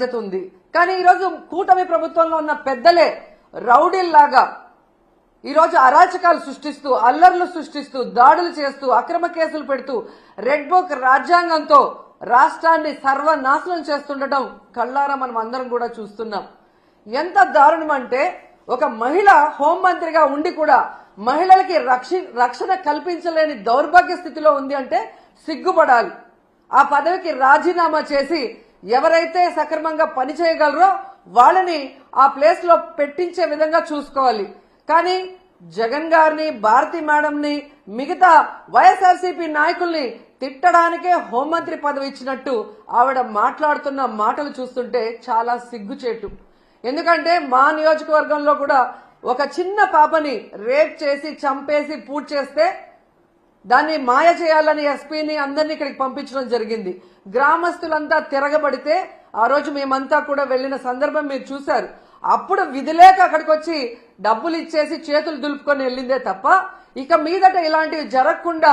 బాధ్యత ఉంది. కానీ ఈరోజు కూటమి ప్రభుత్వంలో ఉన్న పెద్దలే రౌడీల్లాగా ఈరోజు అరాచకాలు సృష్టిస్తూ అల్లర్లు సృష్టిస్తూ దాడులు చేస్తూ అక్రమ కేసులు పెడుతూ రెడ్ బుక్ రాజ్యాంగంతో రాష్ట్రాన్ని సర్వనాశనం చేస్తుండటం కళ్ళారా మనం అందరం కూడా చూస్తున్నాం. ఎంత దారుణం అంటే ఒక మహిళ హోంమంత్రిగా ఉండి కూడా మహిళలకి రక్షి రక్షణ కల్పించలేని దౌర్భాగ్య స్థితిలో ఉంది అంటే సిగ్గుపడాలి. ఆ పదవికి రాజీనామా చేసి ఎవరైతే సక్రమంగా పనిచేయగలరో వాళ్ళని ఆ ప్లేస్లో పెట్టించే విధంగా చూసుకోవాలి. కానీ జగన్ గారిని భారతి మేడంని మిగతా వైఎస్ఆర్సీపీ నాయకుల్ని తిట్టడానికే హోంమంత్రి పదవి ఇచ్చినట్టు ఆవిడ మాట్లాడుతున్న మాటలు చూస్తుంటే చాలా సిగ్గుచేటు. ఎందుకంటే మా నియోజకవర్గంలో కూడా ఒక చిన్న పాపని రేప్ చేసి చంపేసి పూర్తి చేస్తే దాన్ని మాయ చేయాలని ఎస్పీని అందరినీ ఇక్కడికి పంపించడం జరిగింది. గ్రామస్తులంతా తిరగబడితే ఆ రోజు మేమంతా కూడా వెళ్ళిన సందర్భం మీరు చూశారు. అప్పుడు విధిలేక అక్కడికి వచ్చి డబ్బులు ఇచ్చేసి చేతులు దులుపుకొని వెళ్ళిందే తప్ప ఇక మీదట ఇలాంటివి జరగకుండా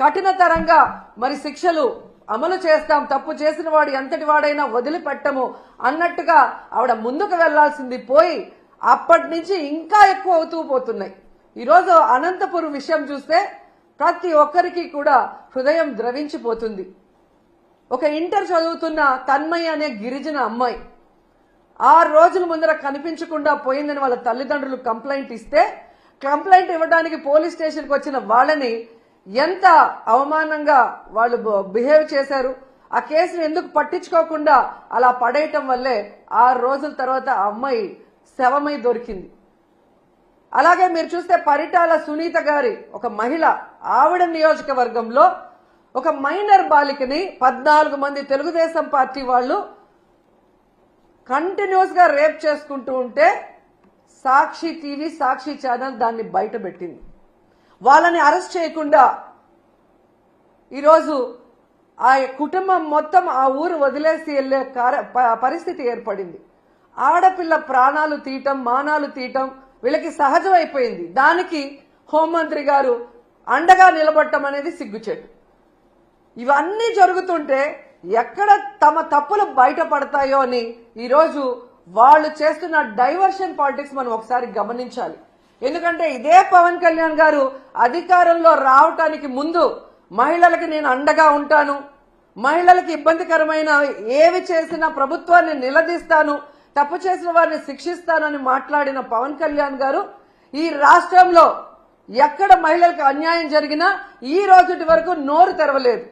కఠినతరంగా మరి శిక్షలు అమలు చేస్తాం తప్పు చేసిన వాడు ఎంతటి వాడైనా వదిలిపెట్టము అన్నట్టుగా ఆవిడ ముందుకు వెళ్ళాల్సింది పోయి అప్పటి నుంచి ఇంకా ఎక్కువ అవుతూ పోతున్నాయి. ఈరోజు అనంతపురం విషయం చూస్తే ప్రతి ఒక్కరికి కూడా హృదయం ద్రవించిపోతుంది. ఒక ఇంటర్ చదువుతున్న తన్మయ్య అనే గిరిజన అమ్మాయి ఆరు రోజుల ముందర కనిపించకుండా పోయిందని వాళ్ళ తల్లిదండ్రులు కంప్లైంట్ ఇస్తే కంప్లైంట్ ఇవ్వడానికి పోలీస్ స్టేషన్కి వచ్చిన వాళ్ళని ఎంత అవమానంగా వాళ్ళు బిహేవ్ చేశారు ఆ కేసును ఎందుకు పట్టించుకోకుండా అలా పడేయటం వల్లే ఆరు రోజుల తర్వాత ఆ అమ్మాయి శవమై దొరికింది. అలాగే మీరు చూస్తే పరిటాల సునీత గారి ఒక మహిళ ఆవిడ నియోజకవర్గంలో ఒక మైనర్ బాలికని పద్నాలుగు మంది తెలుగుదేశం పార్టీ వాళ్ళు కంటిన్యూస్గా రేప్ చేసుకుంటూ ఉంటే సాక్షి టీవీ సాక్షి ఛానల్ దాన్ని బయట పెట్టింది వాళ్ళని అరెస్ట్ చేయకుండా ఈరోజు ఆ కుటుంబం మొత్తం ఆ ఊరు వదిలేసి వెళ్ళే ప- పరిస్థితి ఏర్పడింది. ఆడపిల్ల ప్రాణాలు తీయటం మానాలు తీయటం వీళ్ళకి సహజమైపోయింది. దానికి హోంమంత్రి గారు అండగా నిలబడటం అనేది సిగ్గుచేటు. ఇవన్నీ జరుగుతుంటే ఎక్కడ తమ తప్పులు బయటపడతాయో అని ఈరోజు వాళ్ళు చేస్తున్న డైవర్షన్ పాలిటిక్స్ మనం ఒకసారి గమనించాలి. ఎందుకంటే ఇదే పవన్ కళ్యాణ్ గారు అధికారంలో రావటానికి ముందు మహిళలకి నేను అండగా ఉంటాను. మహిళలకు ఇబ్బందికరమైన ఏవి చేసినా ప్రభుత్వాన్ని నిలదీస్తాను. తప్పు చేసిన వారిని శిక్షిస్తానని మాట్లాడిన పవన్ కళ్యాణ్ గారు ఈ రాష్ట్రంలో ఎక్కడ మహిళలకు అన్యాయం జరిగినా ఈ రోజుటి వరకు నోరు తెరవలేదు.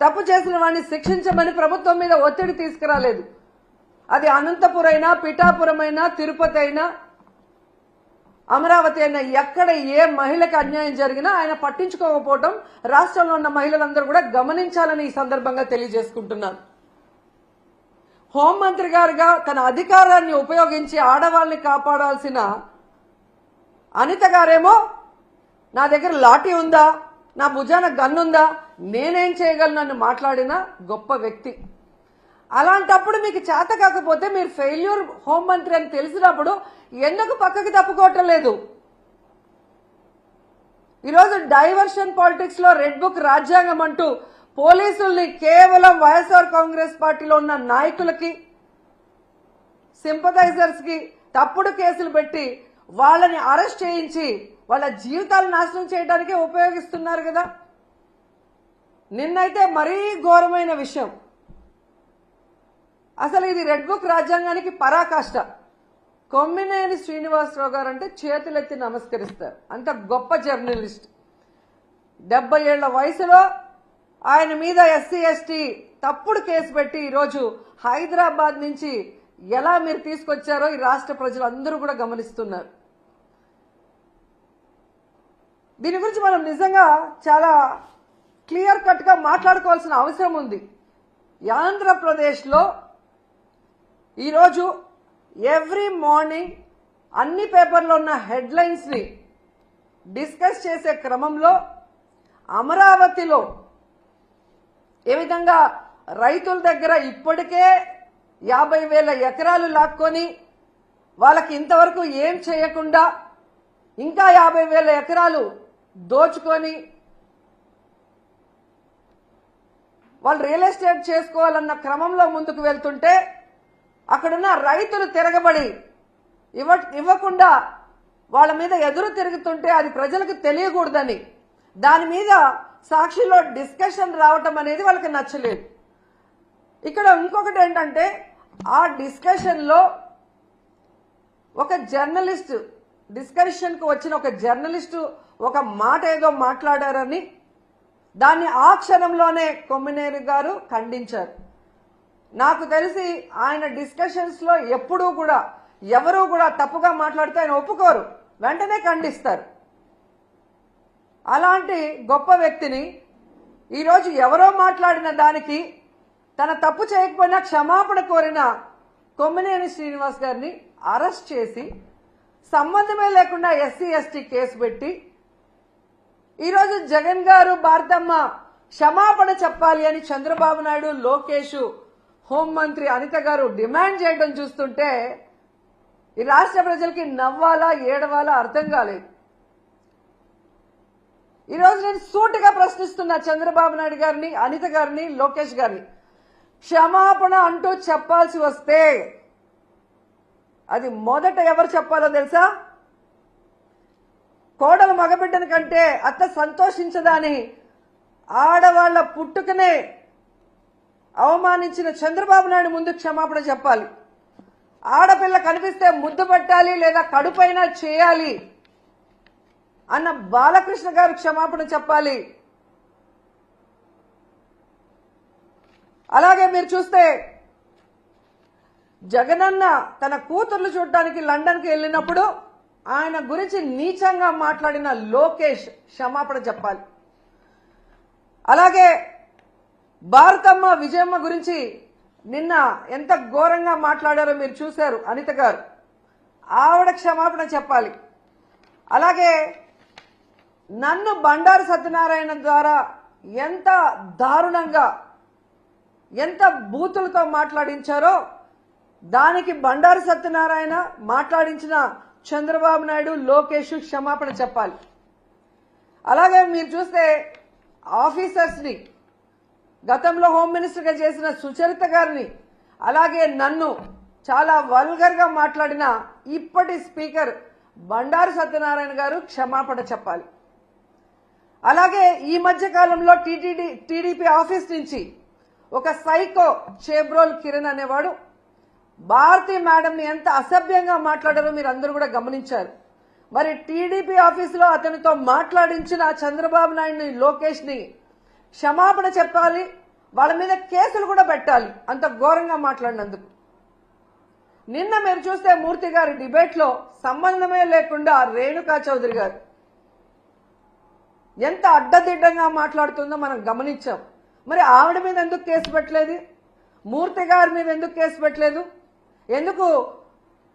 తప్పు చేసిన వాడిని శిక్షించమని ప్రభుత్వం మీద ఒత్తిడి తీసుకురాలేదు. అది అనంతపురం అయినా పిఠాపురం అయినా తిరుపతి అయినా అమరావతి అయినా ఎక్కడ ఏ మహిళకు అన్యాయం జరిగినా ఆయన పట్టించుకోకపోవడం రాష్ట్రంలో ఉన్న మహిళలందరూ కూడా గమనించాలని ఈ సందర్భంగా తెలియజేసుకుంటున్నాను. హోంమంత్రి గారుగా తన అధికారాన్ని ఉపయోగించి ఆడవాళ్ళని కాపాడాల్సిన అనిత గారేమో నా దగ్గర లాఠీ ఉందా? నా భుజాన గన్నుందా? నేనేం చేయగలను అని మాట్లాడిన గొప్ప వ్యక్తి. అలాంటప్పుడు మీకు చేత కాకపోతే మీరు ఫెయిల్యూర్ హోం మంత్రి అని తెలిసినప్పుడు ఎందుకు పక్కకి తప్పుకోవటం లేదు? ఈరోజు డైవర్షన్ పాలిటిక్స్లో రెడ్ బుక్ రాజ్యాంగం అంటూ పోలీసుల్ని కేవలం వైఎస్ఆర్ కాంగ్రెస్ పార్టీలో ఉన్న నాయకులకి సింపథైజర్స్కి తప్పుడు కేసులు పెట్టి వాళ్ళని అరెస్ట్ చేయించి వాళ్ళ జీవితాలు నాశనం చేయడానికే ఉపయోగిస్తున్నారు కదా. నిన్నైతే మరీ ఘోరమైన విషయం. అసలు ఇది రెడ్ బుక్ రాజ్యాంగానికి పరాకాష్ట. కొమ్మినేని శ్రీనివాసరావు గారు అంటే చేతులెత్తి నమస్కరిస్తారు. అంత గొప్ప జర్నలిస్ట్. డెబ్బై ఏళ్ళ వయసులో ఆయన మీద ఎస్సీ ఎస్టీ తప్పుడు కేసు పెట్టి ఈరోజు హైదరాబాద్ నుంచి ఎలా మీరు తీసుకొచ్చారో ఈ రాష్ట్ర ప్రజలు అందరూ కూడా గమనిస్తున్నారు. దీని గురించి మనం నిజంగా చాలా క్లియర్ కట్గా మాట్లాడుకోవాల్సిన అవసరం ఉంది. ఆంధ్రప్రదేశ్లో ఈరోజు ఎవ్రీ మార్నింగ్ అన్ని పేపర్లో ఉన్న హెడ్లైన్స్ని డిస్కస్ చేసే క్రమంలో అమరావతిలో ఏ విధంగా రైతుల దగ్గర ఇప్పటికే యాభై వేల ఎకరాలు లాక్కొని వాళ్ళకి ఇంతవరకు ఏం చేయకుండా ఇంకా యాభై వేల ఎకరాలు దోచుకొని వాళ్ళు రియల్ ఎస్టేట్ చేసుకోవాలన్న క్రమంలో ముందుకు వెళ్తుంటే అక్కడున్న రైతులు తిరగబడి ఇవ్వ ఇవ్వకుండా వాళ్ళ మీద ఎదురు తిరుగుతుంటే అది ప్రజలకు తెలియకూడదని. దాని మీద సాక్షిలో డిస్కషన్ రావటం అనేది వాళ్ళకి నచ్చలేదు. ఇక్కడ ఇంకొకటి ఏంటంటే ఆ డిస్కషన్లో ఒక జర్నలిస్ట్ డిస్కషన్కు వచ్చిన ఒక జర్నలిస్టు ఒక మాట ఏదో మాట్లాడారని దాన్ని ఆ క్షణంలోనే కొమ్మినేరు గారు ఖండించారు. నాకు తెలిసి ఆయన డిస్కషన్స్లో ఎప్పుడూ కూడా ఎవరూ కూడా తప్పుగా మాట్లాడితే ఆయన ఒప్పుకోరు. వెంటనే ఖండిస్తారు. అలాంటి గొప్ప వ్యక్తిని ఈరోజు ఎవరో మాట్లాడిన దానికి తన తప్పు చేయకపోయినా క్షమాపణ కోరిన కొమ్మినేని శ్రీనివాస్ గారిని అరెస్ట్ చేసి సంబంధమే లేకుండా ఎస్సీ ఎస్టీ కేసు పెట్టి ఈరోజు జగన్ గారు భారతమ్మ క్షమాపణ చెప్పాలి అని చంద్రబాబు నాయుడు లోకేష్ హోంమంత్రి అనిత గారు డిమాండ్ చేయడం చూస్తుంటే ఈ రాష్ట్ర ప్రజలకి నవ్వాలా ఏడవాలా అర్థం కాలేదు. ఈరోజు నేను సూటిగా ప్రశ్నిస్తున్నా చంద్రబాబు నాయుడు గారిని అనిత గారిని లోకేష్ గారిని క్షమాపణ అంటూ చెప్పాల్సి వస్తే అది మొదట ఎవరు చెప్పాలో తెలుసా? కోడలు మగబిడ్డని కంటే అత్త సంతోషించదని ఆడవాళ్ళ పుట్టుకనే అవమానించిన చంద్రబాబు నాయుడు ముందు క్షమాపణ చెప్పాలి. ఆడపిల్ల కనిపిస్తే ముద్దు పెట్టాలి లేదా కడుపైనా చేయాలి అన్న బాలకృష్ణ గారు క్షమాపణ చెప్పాలి. అలాగే మీరు చూస్తే జగనన్న తన కూతుర్లు చూడటానికి లండన్కి వెళ్ళినప్పుడు ఆయన గురించి నీచంగా మాట్లాడిన లోకేష్ క్షమాపణ చెప్పాలి. అలాగే భారతమ్మ విజయమ్మ గురించి నిన్న ఎంత ఘోరంగా మాట్లాడారో మీరు చూశారు అనిత గారు. ఆవిడ క్షమాపణ చెప్పాలి. అలాగే నన్ను బండారు సత్యనారాయణ ద్వారా ఎంత దారుణంగా ఎంత బూతులతో మాట్లాడించారో దానికి బండారు సత్యనారాయణ మాట్లాడించిన చంద్రబాబు నాయుడు లోకేష్ క్షమాపణ చెప్పాలి. అలాగే మీరు చూస్తే ఆఫీసర్స్ని గతంలో హోమ్ మినిస్టర్గా చేసిన సుచరిత గారిని అలాగే నన్ను చాలా వల్గర్గా మాట్లాడిన ఇప్పటి స్పీకర్ బండారు సత్యనారాయణ గారు క్షమాపణ చెప్పాలి. అలాగే ఈ మధ్య కాలంలో టీటీడీ టీడీపీ ఆఫీస్ నుంచి ఒక సైకో చేబ్రోల్ కిరణ్ అనేవాడు భారతి మేడంని ఎంత అసభ్యంగా మాట్లాడారో మీరు అందరూ కూడా గమనించారు. మరి టీడీపీ ఆఫీసులో అతనితో మాట్లాడించిన చంద్రబాబు నాయుడిని లోకేష్ని క్షమాపణ చెప్పాలి వాళ్ళ మీద కేసులు కూడా పెట్టాలి అంత ఘోరంగా మాట్లాడినందుకు. నిన్న మీరు చూస్తే మూర్తి గారి డిబేట్లో సంబంధమే లేకుండా రేణుకా చౌదరి గారు ఎంత అడ్డదిడ్డంగా మాట్లాడుతుందో మనం గమనించాం. మరి ఆవిడ మీద ఎందుకు కేసు పెట్టలేదు? మూర్తి గారి మీద ఎందుకు కేసు పెట్టలేదు? ఎందుకు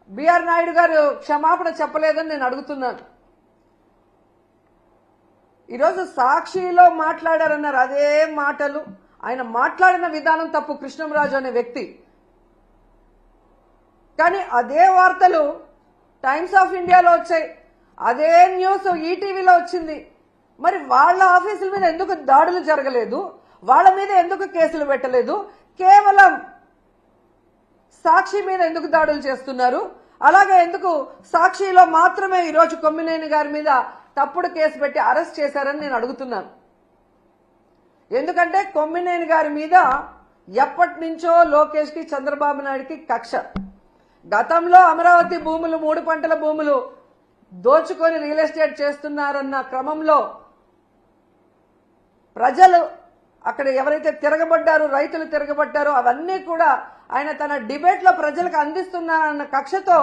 బిఆర్ నాయుడు గారు క్షమాపణ చెప్పలేదని నేను అడుగుతున్నాను. ఈరోజు సాక్షిలో మాట్లాడారన్నారు అదే మాటలు. ఆయన మాట్లాడిన విధానం తప్పు కృష్ణంరాజు అనే వ్యక్తి. కానీ అదే వార్తలు టైమ్స్ ఆఫ్ ఇండియాలో వచ్చాయి. అదే న్యూస్ ఈటీవీలో వచ్చింది. మరి వాళ్ళ ఆఫీసుల మీద ఎందుకు దాడులు జరగలేదు? వాళ్ళ మీద ఎందుకు కేసులు పెట్టలేదు? కేవలం సాక్షి మీద ఎందుకు దాడులు చేస్తున్నారు? అలాగే ఎందుకు సాక్షిలో మాత్రమే ఈరోజు కొమ్మినేని గారి మీద తప్పుడు కేసు పెట్టి అరెస్ట్ చేశారని నేను అడుగుతున్నాను. ఎందుకంటే కొమ్మినేని గారి మీద ఎప్పటి నుంచో లోకేష్కి చంద్రబాబు నాయుడుకి కక్ష. గతంలో అమరావతి భూములు మూడు పంటల భూములు దోచుకొని రియల్ ఎస్టేట్ చేస్తున్నారన్న క్రమంలో ప్రజలు అక్కడ ఎవరైతే తిరగబడ్డారో రైతులు తిరగబడ్డారో అవన్నీ కూడా ఆయన తన డిబేట్లో ప్రజలకు అందిస్తున్నారన్న కక్షతో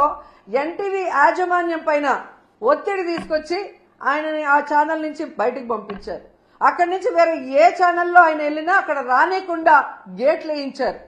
ఎన్టీవీ యాజమాన్యం పైన ఒత్తిడి తీసుకొచ్చి ఆయనని ఆ ఛానల్ నుంచి బయటకు పంపించారు. అక్కడి నుంచి వేరే ఏ ఛానల్లో ఆయన వెళ్ళినా అక్కడ రానికుండా గేట్లు వేయించారు.